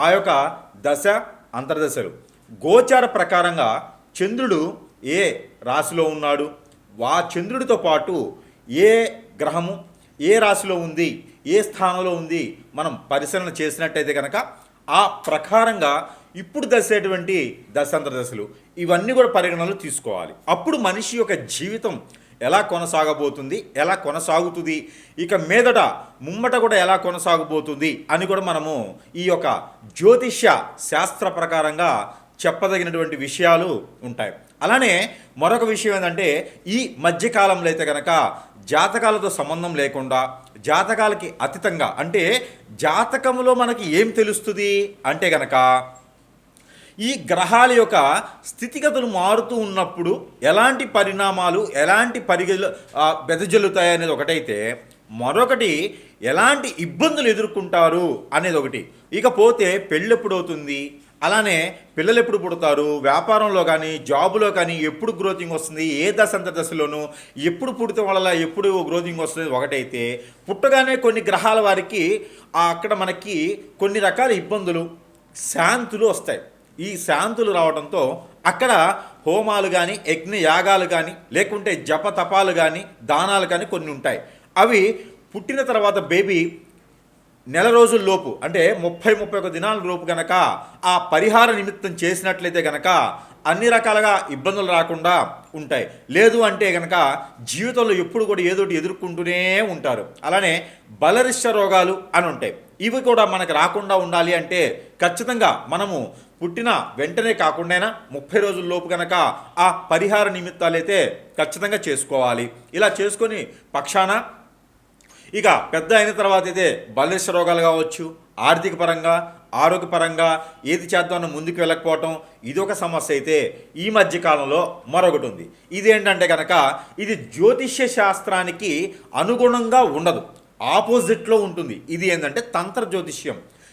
ఆ యొక్క దశ అంతర్దశలు. గోచార ప్రకారంగా చంద్రుడు ఏ రాశిలో ఉన్నాడు? వా చంద్రుడితో పాటు ఏ గ్రహము ఏ రాశిలో ఉంది ఏ స్థానంలో ఉంది మనం పరిశీలన చేసినట్టయితే కనుక ఆ ప్రకారంగా ఇప్పుడు దశేటువంటి దశాంతర దశలు ఇవన్నీ కూడా పరిగణనలు తీసుకోవాలి. అప్పుడు మనిషి యొక్క జీవితం ఎలా కొనసాగబోతుంది ఎలా కొనసాగుతుంది ఇక మీదట ముమ్మట కూడా ఎలా కొనసాగబోతుంది అని కూడా మనము ఈ యొక్క జ్యోతిష్య శాస్త్ర ప్రకారంగా చెప్పదగినటువంటి విషయాలు ఉంటాయి. అలానే మరొక విషయం ఏంటంటే ఈ మధ్యకాలంలో అయితే కనుక జాతకాలతో సంబంధం లేకుండా జాతకాలకి అతీతంగా అంటే జాతకంలో మనకి ఏం తెలుస్తుంది అంటే కనుక ఈ గ్రహాల యొక్క స్థితిగతులు మారుతూ ఉన్నప్పుడు ఎలాంటి పరిణామాలు ఎలాంటి పరిగెలు బెదజల్లుతాయి అనేది ఒకటైతే మరొకటి ఎలాంటి ఇబ్బందులు ఎదుర్కొంటారు అనేది ఒకటి. ఇకపోతే పెళ్ళి ఎప్పుడు అవుతుంది? అలానే పిల్లలు ఎప్పుడు పుడతారు? వ్యాపారంలో కానీ జాబులో కానీ ఎప్పుడు గ్రోతింగ్ వస్తుంది? ఏ దశంత దశలోనూ ఎప్పుడు పుడితే వల్ల ఎప్పుడు గ్రోతింగ్ వస్తుంది ఒకటైతే పుట్టగానే కొన్ని గ్రహాల వారికి అక్కడ మనకి కొన్ని రకాల ఇబ్బందులు శాంతులు వస్తాయి. ఈ శాంతులు రావడంతో అక్కడ హోమాలు కానీ యజ్ఞ యాగాలు కానీ లేకుంటే జపతపాలు కానీ దానాలు కానీ కొన్ని ఉంటాయి. అవి పుట్టిన తర్వాత బేబీ నెల రోజుల్లోపు అంటే ముప్పై ముప్పై ఒక దినాల లోపు గనక ఆ పరిహార నిమిత్తం చేసినట్లయితే గనక అన్ని రకాలుగా ఇబ్బందులు రాకుండా ఉంటాయి. లేదు అంటే గనక జీవితంలో ఎప్పుడు కూడా ఏదో ఎదుర్కొంటూనే ఉంటారు. అలానే బలరిష్ట రోగాలు అని ఉంటాయి. ఇవి కూడా మనకు రాకుండా ఉండాలి అంటే ఖచ్చితంగా మనము పుట్టిన వెంటనే కాకుండా ముప్పై రోజుల లోపు కనుక ఆ పరిహార నిమిత్తాలైతే ఖచ్చితంగా చేసుకోవాలి. ఇలా చేసుకొని పక్షాన ఇక పెద్ద అయిన తర్వాత అయితే బలిష్ట రోగాలు కావచ్చు ఆర్థిక పరంగా ఆరోగ్యపరంగా ఏది చేద్దామని ముందుకు వెళ్ళకపోవటం ఇది ఒక సమస్య అయితే ఈ మధ్య కాలంలో మరొకటి ఉంది. ఇదేంటంటే కనుక ఇది జ్యోతిష్య శాస్త్రానికి అనుగుణంగా ఉండదు. ఆపోజిట్లో ఉంటుంది. ఇది ఏంటంటే తంత్ర జ్యోతిష్యం.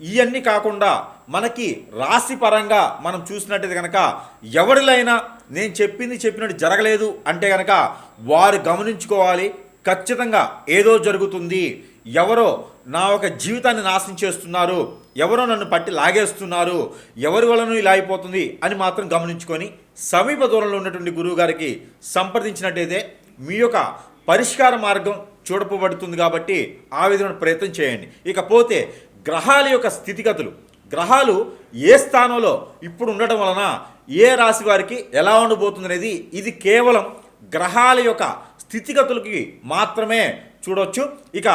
ఇవన్నీ కాకుండా మనకి రాశి పరంగా మనం చూసినట్టయితే కనుక ఎవరిలైనా నేను చెప్పింది చెప్పినట్టు జరగలేదు అంటే కనుక వారు గమనించుకోవాలి. ఖచ్చితంగా ఏదో జరుగుతుంది. ఎవరో నా ఒక జీవితాన్ని నాశనం చేస్తున్నారు. ఎవరో నన్ను పట్టి లాగేస్తున్నారు. ఎవరి వలన ఇలా అయిపోతుంది అని మాత్రం గమనించుకొని సమీప దూరంలో ఉన్నటువంటి గురువు గారికి సంప్రదించినట్టయితే మీ యొక్క పరిష్కార మార్గం చూడపబడుతుంది కాబట్టి ఆ విధమైన ప్రయత్నం చేయండి. ఇకపోతే గ్రహాల యొక్క స్థితిగతులు. గ్రహాలు ఏ స్థానంలో ఇప్పుడు ఉండటం వలన ఏ రాశి వారికి ఎలా ఉండబోతుంది అనేది ఇది కేవలం గ్రహాల యొక్క స్థితిగతులకి మాత్రమే చూడొచ్చు. ఇక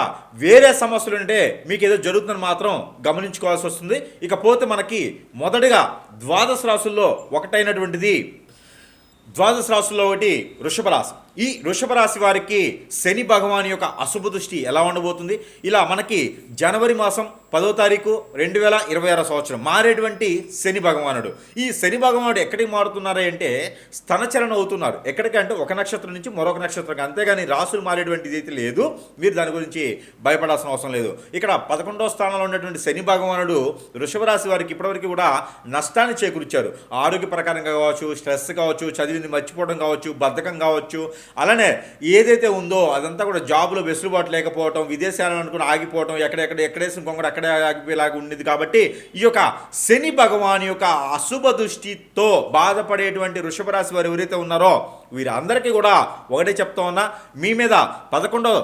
వేరే సమస్యలు ఉంటే మీకు ఏదో జరుగుతుందని మాత్రం గమనించుకోవాల్సి వస్తుంది. ఇకపోతే మనకి మొదటిగా ద్వాదశ రాసుల్లో ఒకటైనటువంటిది. ద్వాదశ రాసుల్లో ఒకటి వృషభ రాశి. ఈ వృషభ రాశి వారికి శని భగవాన్ యొక్క అశుభ దృష్టి ఎలా ఉండబోతుంది? ఇలా మనకి జనవరి మాసం పదో తారీఖు రెండు వేల ఇరవై ఆరో సంవత్సరం మారేటువంటి శని భగవానుడు. ఈ శని భగవానుడు ఎక్కడికి మారుతున్నారు అంటే స్థనచరణ అవుతున్నారు. ఎక్కడికంటే ఒక నక్షత్రం నుంచి మరొక నక్షత్రం అంతేగాని రాసులు మారేటువంటిది అయితే లేదు. మీరు దాని గురించి భయపడాల్సిన అవసరం లేదు. ఇక్కడ పదకొండవ స్థానంలో ఉన్నటువంటి శని భగవానుడు వృషభ రాశి వారికి ఇప్పటివరకు కూడా నష్టాన్ని చేకూర్చారు. ఆరోగ్య ప్రకారంగా కావచ్చు స్ట్రెస్ కావచ్చు చదివింది మర్చిపోవడం కావచ్చు బద్ధకం కావచ్చు అలానే ఏదైతే ఉందో అదంతా కూడా జాబ్లో వెసులుబాటు లేకపోవటం విదేశాలను అనుకుని ఆగిపోవటం ఎక్కడెక్కడ ఎక్కడేసిన కొంగడు అక్కడే ఆగిపోయేలాగా ఉండేది కాబట్టి ఈ యొక్క శని భగవాన్ యొక్క అశుభ దృష్టితో బాధపడేటువంటి వృషభ రాశి వారు ఎవరైతే ఉన్నారో వీరందరికీ కూడా ఒకటే చెప్తా ఉన్నా మీ మీద పదకొండో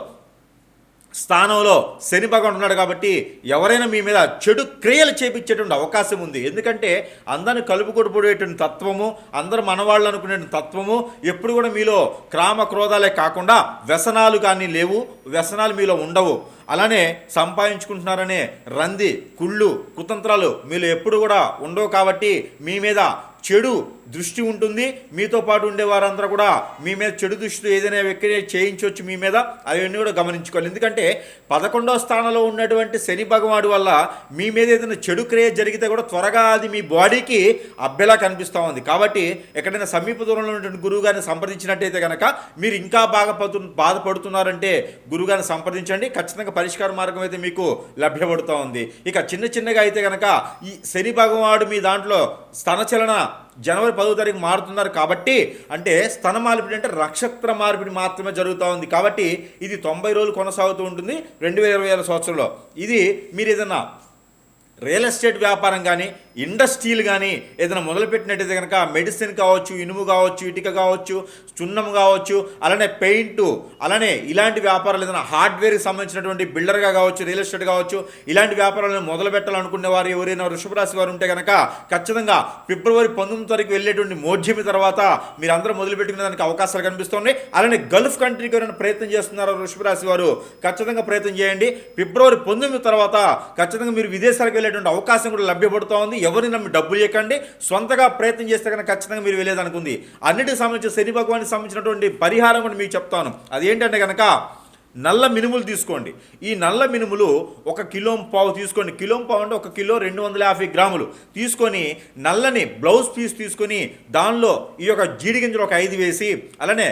స్థానంలో శని భగవాన్ ఉన్నాడు కాబట్టి ఎవరైనా మీ మీద చెడు క్రియలు చేపించేటువంటి అవకాశం ఉంది. ఎందుకంటే అందరిని కలుపుకొడిపోయేటువంటి తత్వము అందరు మనవాళ్ళు అనుకునే తత్వము ఎప్పుడు కూడా మీలో క్రామ క్రోధాలే కాకుండా వ్యసనాలు కానీ లేవు వ్యసనాలు మీలో ఉండవు. అలానే సంపాదించుకుంటున్నారనే రంది కుళ్ళు కుతంత్రాలు మీలో ఎప్పుడు కూడా ఉండవు కాబట్టి మీ మీద చెడు దృష్టి ఉంటుంది. మీతో పాటు ఉండే వారందరూ కూడా మీ మీద చెడు దృష్టి ఏదైనా వ్యక్తి చేయించవచ్చు మీ మీద అవన్నీ కూడా గమనించుకోవాలి. ఎందుకంటే పదకొండవ స్థానంలో ఉన్నటువంటి శని భగవాడు వల్ల మీ మీద ఏదైనా చెడు క్రియ జరిగితే కూడా త్వరగా అది మీ బాడీకి అబ్బెలా కనిపిస్తూ ఉంది. కాబట్టి ఎక్కడైనా సమీప దూరంలో ఉన్నటువంటి గురువు గారిని సంప్రదించినట్టయితే కనుక మీరు ఇంకా బాగా బాధపడుతున్నారంటే గురుగారిని సంప్రదించండి. ఖచ్చితంగా పరిష్కార మార్గం అయితే మీకు లభ్యపడుతూ ఉంది. ఇక చిన్న చిన్నగా అయితే కనుక ఈ శని భగవాడు మీ దాంట్లో స్థనచలన జనవరి పదో తారీఖు మారుతున్నారు కాబట్టి అంటే స్థన మార్పిడి అంటే నక్షత్ర మార్పిడి మాత్రమే జరుగుతూ ఉంది. కాబట్టి ఇది తొంభై రోజులు కొనసాగుతూ ఉంటుంది రెండు వేల ఇరవై ఆరు సంవత్సరంలో. ఇది మీరు ఏదైనా రియల్ ఎస్టేట్ వ్యాపారం కానీ ఇండస్ట్రీలు కానీ ఏదైనా మొదలుపెట్టినట్టయితే కనుక మెడిసిన్ కావచ్చు ఇనుము కావచ్చు ఇటుక కావచ్చు చున్నం కావచ్చు అలానే పెయింట్ అలానే ఇలాంటి వ్యాపారాలు ఏదైనా హార్డ్వేర్కి సంబంధించినటువంటి బిల్డర్గా కావచ్చు రియల్ ఎస్టేట్ కావచ్చు ఇలాంటి వ్యాపారాలను మొదలు పెట్టాలనుకునే వారు ఎవరైనా వృషభరాశి వారు ఉంటే కనుక ఖచ్చితంగా ఫిబ్రవరి పంతొమ్మిది తారీఖు వెళ్ళేటువంటి మోధ్యమి తర్వాత మీరు అందరూ మొదలు పెట్టుకునే దానికి అవకాశాలు కనిపిస్తున్నాయి. అలానే గల్ఫ్ కంట్రీకి ఎవరైనా ప్రయత్నం చేస్తున్నారో వృషభరాశి వారు? ఖచ్చితంగా ప్రయత్నం చేయండి. ఫిబ్రవరి పంతొమ్మిది తర్వాత ఖచ్చితంగా మీరు విదేశాలకు వెళ్ళేటువంటి అవకాశం కూడా లభ్యపడుతోంది. ఎవరిని నమ్మి డబ్బులు ఇవ్వకండి సొంతగా ప్రయత్నం చేస్తే కనుక ఖచ్చితంగా మీరు వెళ్ళేదనుకుంది. అన్నిటికి సంబంధించి శని భగవానికి సంబంధించినటువంటి పరిహారం కూడా మీకు చెప్తాను. అదేంటంటే కనుక నల్ల మినుములు తీసుకోండి. ఈ నల్ల మినుములు ఒక కిలో పావు తీసుకోండి. కిలో పావు అంటే ఒక కిలో రెండు వందల యాభై గ్రాములు. తీసుకొని నల్లని బ్లౌజ్ పీస్ తీసుకొని దానిలో ఈ యొక్క జీడి గింజలు ఒక ఐదు వేసి అలానే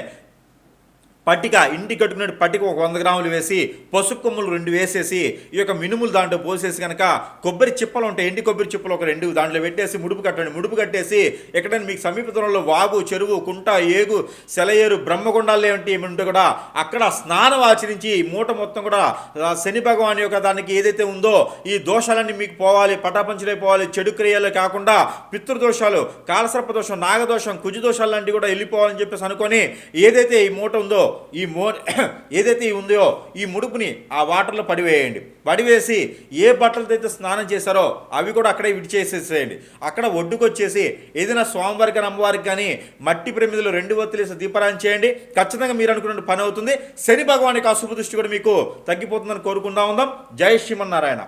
పట్టిక ఇంటి కట్టుకునే పట్టిక ఒక వంద గ్రాములు వేసి పసుపు కొమ్ములు రెండు వేసేసి ఈ యొక్క మినుములు దాంట్లో పోసేసి కనుక కొబ్బరి చిప్పలు ఉంటాయి. ఎండి కొబ్బరి చిప్పలు ఒక రెండు దాంట్లో పెట్టేసి ముడుపు కట్టండి. ముడుపు కట్టేసి ఎక్కడైనా మీకు సమీప దూరంలో వాగు చెరువు కుంట ఏగు సెలయేరు బ్రహ్మగుండాలు ఏమిటి ఉంటే కూడా అక్కడ స్నానం ఆచరించి ఈ మూట మొత్తం కూడా శని భగవాన్ యొక్క దానికి ఏదైతే ఉందో ఈ దోషాలన్నీ మీకు పోవాలి పటాపంచలే పోవాలి చెడు క్రియలు కాకుండా పితృదోషాలు కాలసర్ప దోషం నాగదోషం కుజు దోషాలు లాంటివి కూడా వెళ్ళిపోవాలని చెప్పేసి అనుకొని ఏదైతే ఈ మూట ఉందో ఈ మో ఏదైతే ఉందో ఈ ముడుపుని ఆ వాటర్లో పడివేయండి. పడివేసి ఏ బట్టలతో అయితే స్నానం చేశారో అవి కూడా అక్కడే విడిచేసేసేయండి. అక్కడ ఒడ్డుకొచ్చేసి ఏదైనా స్వామివారికి కానీ అమ్మవారికి కానీ మట్టి ప్రమిదలు రెండు వత్తులేసి దీపారాయణ చేయండి. ఖచ్చితంగా మీరు అనుకున్న పని అవుతుంది. శని భగవానికి అశుభ దృష్టి కూడా మీకు తగ్గిపోతుందని కోరుకుంటా ఉందాం. జై శ్రీమన్నారాయణ.